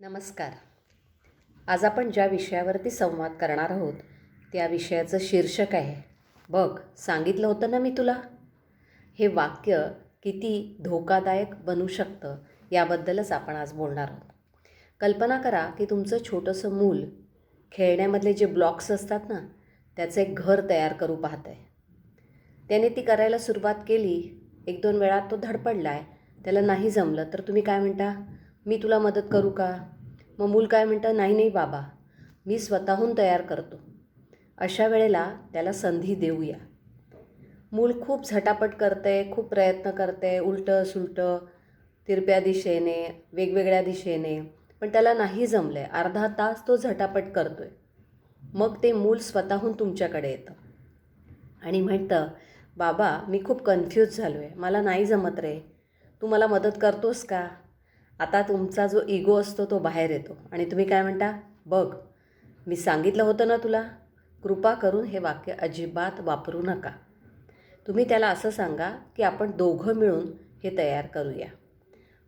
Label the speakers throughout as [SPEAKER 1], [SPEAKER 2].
[SPEAKER 1] नमस्कार. आज आपण ज्या विषयावरती संवाद करणार आहोत त्या विषयाचं शीर्षक आहे. बघ सांगितलं होतं ना मी तुला? हे वाक्य किती धोकादायक बनू शकतं याबद्दलच आपण आज बोलणार आहोत. कल्पना करा की तुमचं छोटंसं मूल खेळण्यामधले जे ब्लॉक्स असतात ना त्याचं एक घर तयार करू पाहत आहे त्याने ती करायला सुरुवात केली. एक दोन वेळा तो धडपडला आहे त्याला नाही जमलं तर तुम्ही काय म्हणता? मी तुला मदत करू का? मग मूल काय म्हणतं? नाही नाही बाबा. मी स्वतःहून तयार करतो. अशा वेळेला त्याला संधी देऊया. मूल खूप झटापट करते खूप प्रयत्न करते उलटं सुलटं तिरप्या दिशेने वेगवेगळ्या दिशेने. पण त्याला नाही जमलं आहे अर्धा तास तो झटापट करतो आहे मग ते मूल स्वतःहून तुमच्याकडे येतं. आणि म्हणतं बाबा मी खूप कन्फ्यूज झालो आहे मला नाही जमत रे. तू मला मदत करतोस का? आता तुमचा जो इगो असतो तो बाहेर येतो. आणि तुम्ही काय म्हणता? बघ मी सांगितलं होतं ना तुला कृपा करून हे वाक्य अजिबात वापरू नका. तुम्ही त्याला असं सांगा की आपण दोघं मिळून हे तयार करूया.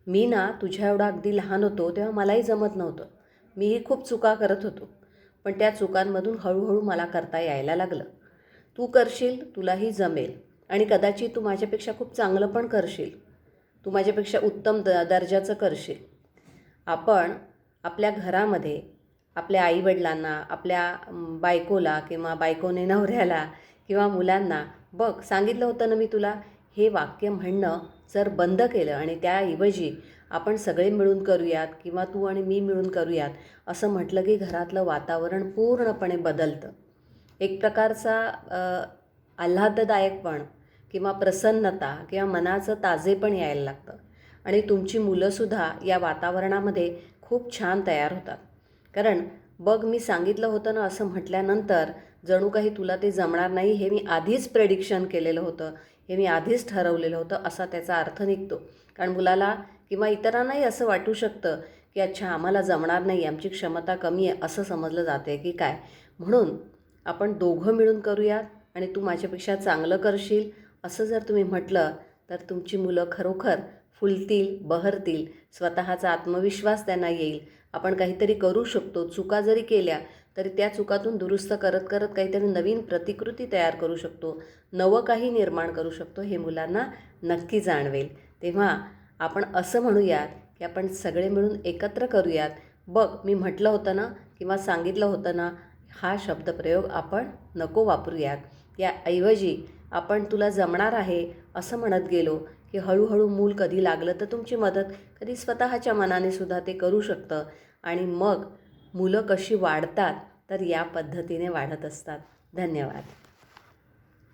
[SPEAKER 1] मी ना तुझ्या एवढा अगदी लहान होतो तेव्हा मलाही जमत नव्हतं. मीही खूप चुका करत होतो. पण त्या चुकांमधून हळूहळू मला करता यायला लागलं. तू करशील तुलाही जमेल. आणि कदाचित तू माझ्यापेक्षा खूप चांगलं पण करशील. तू माझ्यापेक्षा उत्तम द दर्जाचं करशील. आपण आपल्या घरामध्ये आपल्या आईवडिलांना आपल्या बायकोला किंवा बायकोने नवऱ्याला किंवा मुलांना बघ सांगितलं होतं ना मी तुला हे वाक्य म्हणणं जर बंद केलं आणि त्याऐवजी आपण सगळे मिळून करूयात किंवा तू आणि मी मिळून करूयात असं म्हटलं की घरातलं वातावरण पूर्णपणे बदलतं. एक प्रकारचा आल्हाददायक पण किंवा प्रसन्नता किंवा मनाचं ताजेपण यायला लागतं. आणि तुमची मुलंसुद्धा या वातावरणामध्ये खूप छान तयार होतात. कारण बघ मी सांगितलं होतं ना असं म्हटल्यानंतर जणू काही तुला ते जमणार नाही हे मी आधीच प्रेडिक्शन केलेलं होतं हे मी आधीच ठरवलेलं होतं असा त्याचा अर्थ निघतो. कारण मुलाला किंवा इतरांनाही असं वाटू शकतं की अच्छा आम्हाला जमणार नाही आमची क्षमता कमी आहे असं समजलं जाते की काय? म्हणून आपण दोघं मिळून करूयात आणि तू माझ्यापेक्षा चांगलं करशील असं जर तुम्ही म्हटलं तर तुमची मुलं खरोखर फुलतील बहरतील स्वतःचा आत्मविश्वास त्यांना येईल. आपण काहीतरी करू शकतो चुका जरी केल्या तरी त्या चुकातून दुरुस्त करत करत काहीतरी नवीन प्रतिकृती तयार करू शकतो. नवं काही निर्माण करू शकतो हे मुलांना नक्की जाणवेल. तेव्हा आपण असं म्हणूयात की आपण सगळे मिळून एकत्र करूयात. बघ मी म्हटलं होतं ना किंवा सांगितलं होतं ना हा शब्दप्रयोग आपण नको वापरूयात. याऐवजी आपण तुला जमणार आहे असं म्हणत गेलो की हळूहळू मूल कधी लागलं तर तुमची मदत कधी स्वतःच्या मनाने सुद्धा ते करू शकतं. आणि मग मुलं कशी वाढतात तर या पद्धतीने वाढत असतात. धन्यवाद.